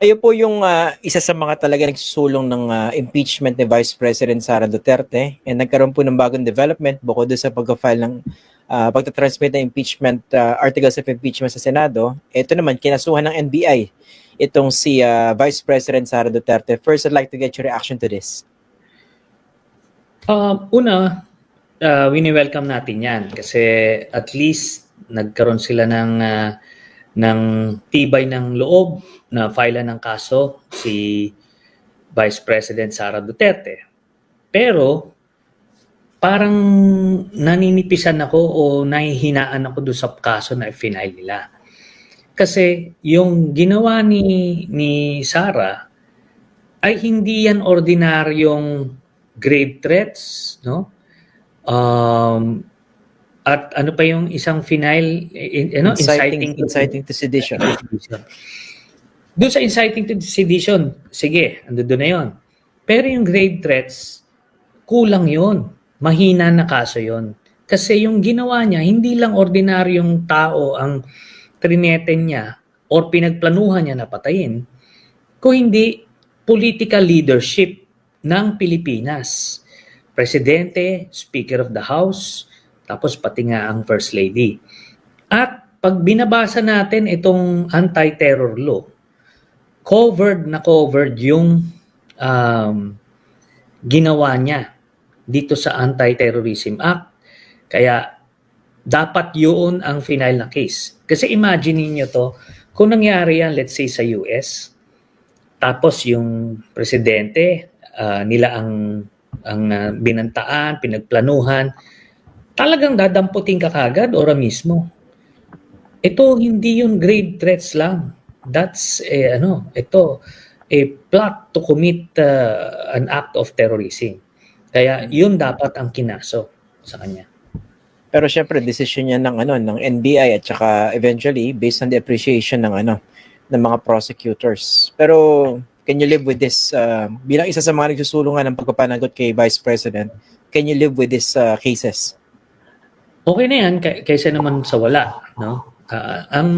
Kayo po yung ah, isa sa mga talaga nagsusulong ng ah, impeachment ni Vice President Sara Duterte and nagkaroon po ng bagong development bukod sa pag-file ng uh, pagtatransmit ng impeachment ah, articles of impeachment sa Senado. Ito naman, kinasuhan ng NBI itong si ah, Vice President Sara Duterte. First, I'd like to get your reaction to this. Um, una, uh, wini-welcome natin yan kasi at least nagkaroon sila ng ah, ng tibay ng loob na file ng kaso si Vice President Sara Duterte. Pero parang naninipisan ako o nahihinaan ako doon sa kaso na final nila. Kasi yung ginawa ni ni Sara ay hindi yan ordinaryong grave threats, no? Um, at ano pa yung isang final, in, ano, Inciting, inciting to sedition. Doon sa inciting to sedition, sige, ando doon na yon. Pero yung grave threats, kulang yon. Mahina na kaso yon. Kasi yung ginawa niya, hindi lang ordinaryong tao ang trineten niya or pinagplanuhan niya na patayin, kung hindi political leadership ng Pilipinas. Presidente, Speaker of the House, tapos pati nga ang First Lady. At pag binabasa natin itong anti-terror law, covered na covered yung um, ginawa niya dito sa Anti-Terrorism Act. Kaya dapat yun ang final na case. Kasi imagine niyo to, kung nangyari yan, let's say sa US, tapos yung presidente, ah, nila ang ang ah, binantaan, pinagplanuhan, talagang dadamputin ka kagad ora mismo. Ito hindi yung grave threats lang. That's eh, ano, ito a plot to commit uh, an act of terrorism. Kaya yun dapat ang kinaso sa kanya. Pero syempre, decision niya ng ano ng NBI at saka eventually based on the appreciation ng ano ng mga prosecutors. Pero can you live with this uh, bilang isa sa mga nagsusulungan ng pagpapanagot kay Vice President? Can you live with these uh, cases? Okay na yan kay- kaysa naman sa wala, no? Ah, ang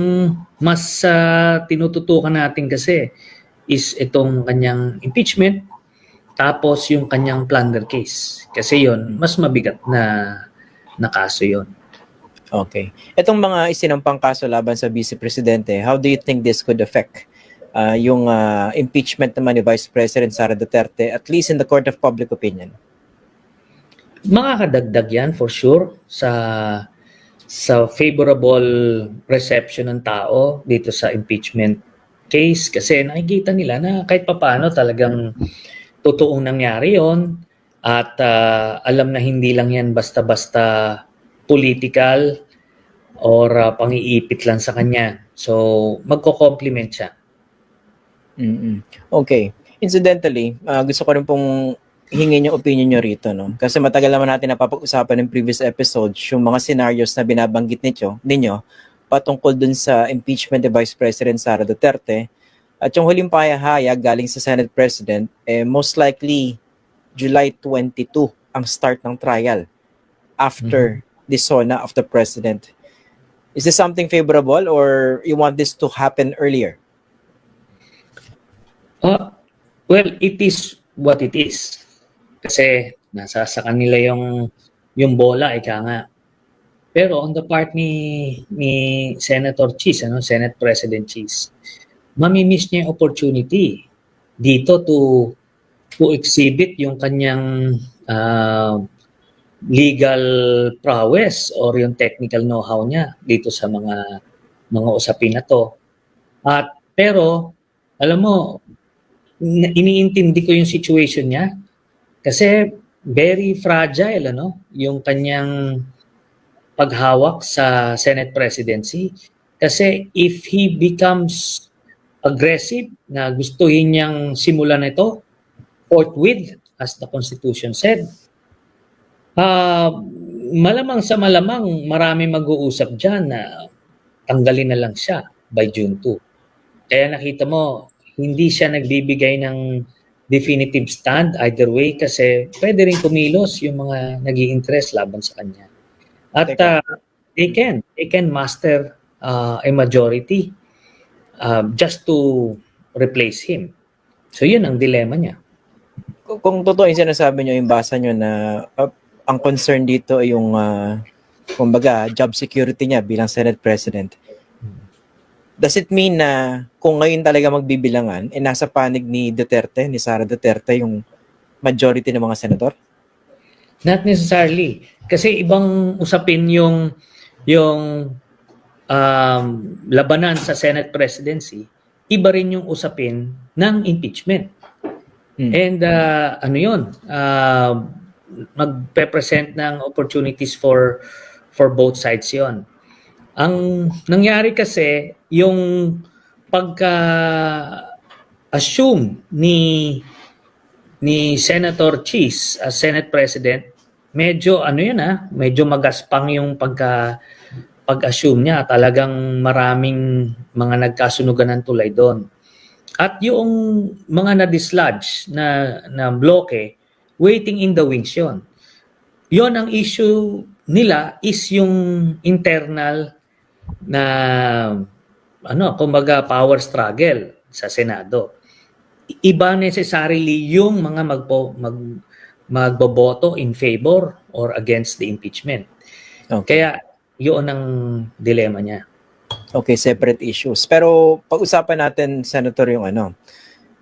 mas ah, tinututukan natin kasi is itong kanyang impeachment tapos yung kanyang plunder case. Kasi yon mas mabigat na na kaso yon. Okay. Itong mga isinampang kaso laban sa Vice Presidente, how do you think this could affect uh, yung uh, impeachment naman ni Vice President Sara Duterte, at least in the court of public opinion? Makakadagdag yan for sure sa sa favorable reception ng tao dito sa impeachment case kasi nakikita nila na kahit papaano talagang totoong nangyari yon at ah, alam na hindi lang yan basta-basta political or ah, pang-iipit lang sa kanya. So, magko-compliment siya. mm Okay. Incidentally, uh, gusto ko rin pong hingin yung opinion nyo rito, no? Kasi matagal naman natin napapag-usapan ng previous episodes yung mga scenarios na binabanggit ninyo, ninyo patungkol dun sa impeachment ni Vice President Sara Duterte. At yung huling pahayag galing sa Senate President, eh, most likely July 22 ang start ng trial after the SONA of the President. Is this something favorable or you want this to happen earlier? Ah, well, it is what it is. Kasi nasa sa kanila yung yung bola ika nga. Pero on the part ni ni Senator Cheese, ano, Senate President Cheese, mamimiss niya yung opportunity dito to to exhibit yung kanyang ah, legal prowess or yung technical know-how niya dito sa mga mga usapin na to. At pero alam mo, iniintindi ko yung situation niya kasi very fragile ano yung kanyang paghawak sa Senate presidency. Kasi if he becomes aggressive na gustuhin niyang simulan ito forthwith as the constitution said ah malamang sa malamang marami mag-uusap diyan na tanggalin na lang siya by June 2 kaya nakita mo hindi siya nagbibigay ng definitive stand either way kasi pwede rin kumilos yung mga nag interest laban sa kanya. At uh, they can they can master uh, a majority uh, just to replace him. So yun ang dilema niya. Kung, kung totoo yung sinasabi nyo, yung basa nyo na uh, ang concern dito ay yung, uh, kumbaga, job security niya bilang Senate President. Does it mean na kung ngayon talaga magbibilangan, eh nasa panig ni Duterte, ni Sara Duterte, yung majority ng mga senator? Not necessarily. Kasi ibang usapin yung yung um, labanan sa Senate presidency, iba rin yung usapin ng impeachment. Hmm. And uh, ano yun, uh, magpe-present ng opportunities for for both sides yon. Ang nangyari kasi, yung pagka assume ni ni Senator Cheese as Senate President, medyo ano yun ah, medyo magaspang yung pagka pag-assume niya. Talagang maraming mga nagkasunugan ng tulay doon. At yung mga na-dislodge na, na bloke, waiting in the wings yon. Yon ang issue nila is yung internal na ano, kumbaga power struggle sa Senado iba necessarily yung mga magpo, mag, magboboto in favor or against the impeachment. Okay. Kaya yun ang dilema niya. Okay, separate issues. Pero pag-usapan natin, Senator, yung ano,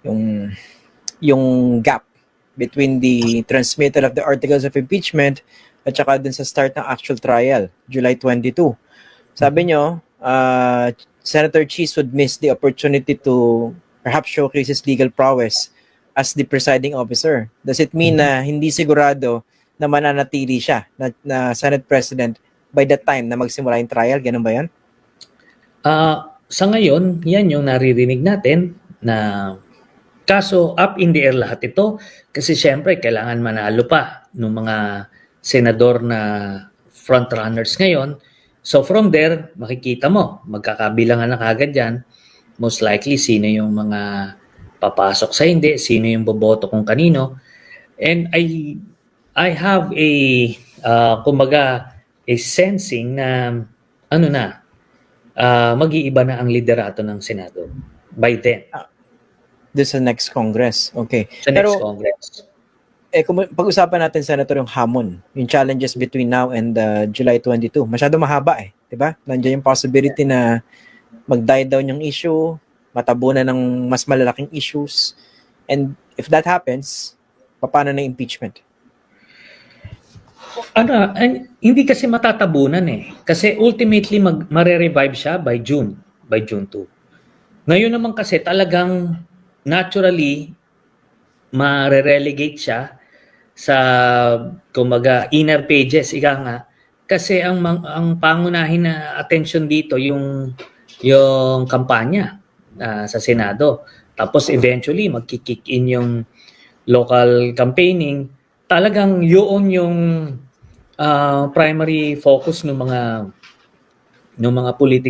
yung, yung gap between the transmittal of the articles of impeachment at saka dun sa start ng actual trial, July 22. Sabi nyo, uh, Senator Cheese would miss the opportunity to perhaps showcase his legal prowess as the presiding officer. Does it mean na hindi sigurado na mananatili siya na, na Senate President by the time na magsimula yung trial? Ganun ba yan? Ah, sa ngayon, yan yung naririnig natin na kaso up in the air lahat ito kasi syempre kailangan manalo pa ng mga senador na front runners ngayon. So from there, makikita mo, magkakabilangan na kagad yan. Most likely, sino yung mga papasok sa hindi, sino yung boboto kung kanino. And I I have a uh, kumbaga a sensing na ano na uh, mag-iiba na ang liderato ng Senado by then Doon sa next Congress. Okay. sa next Pero- Congress. Eh, kung pag-usapan natin, Senator, yung hamon, yung challenges between now and uh, July 22, masyado mahaba eh. di ba? Nandiyan yung possibility na mag-die down yung issue, matabunan ng mas malalaking issues. And if that happens, paano na impeachment? Ano, an- hindi kasi matatabunan eh. Kasi ultimately mag mare-revive siya by June, by June 2. Ngayon naman kasi talagang naturally mare-relegate siya sa kumaga inner pages ika nga kasi ang ang pangunahin na attention dito yung yung kampanya ah, sa Senado. Tapos eventually magki-kick in yung local campaigning. Talagang yun yung ah, primary focus ng mga ng mga political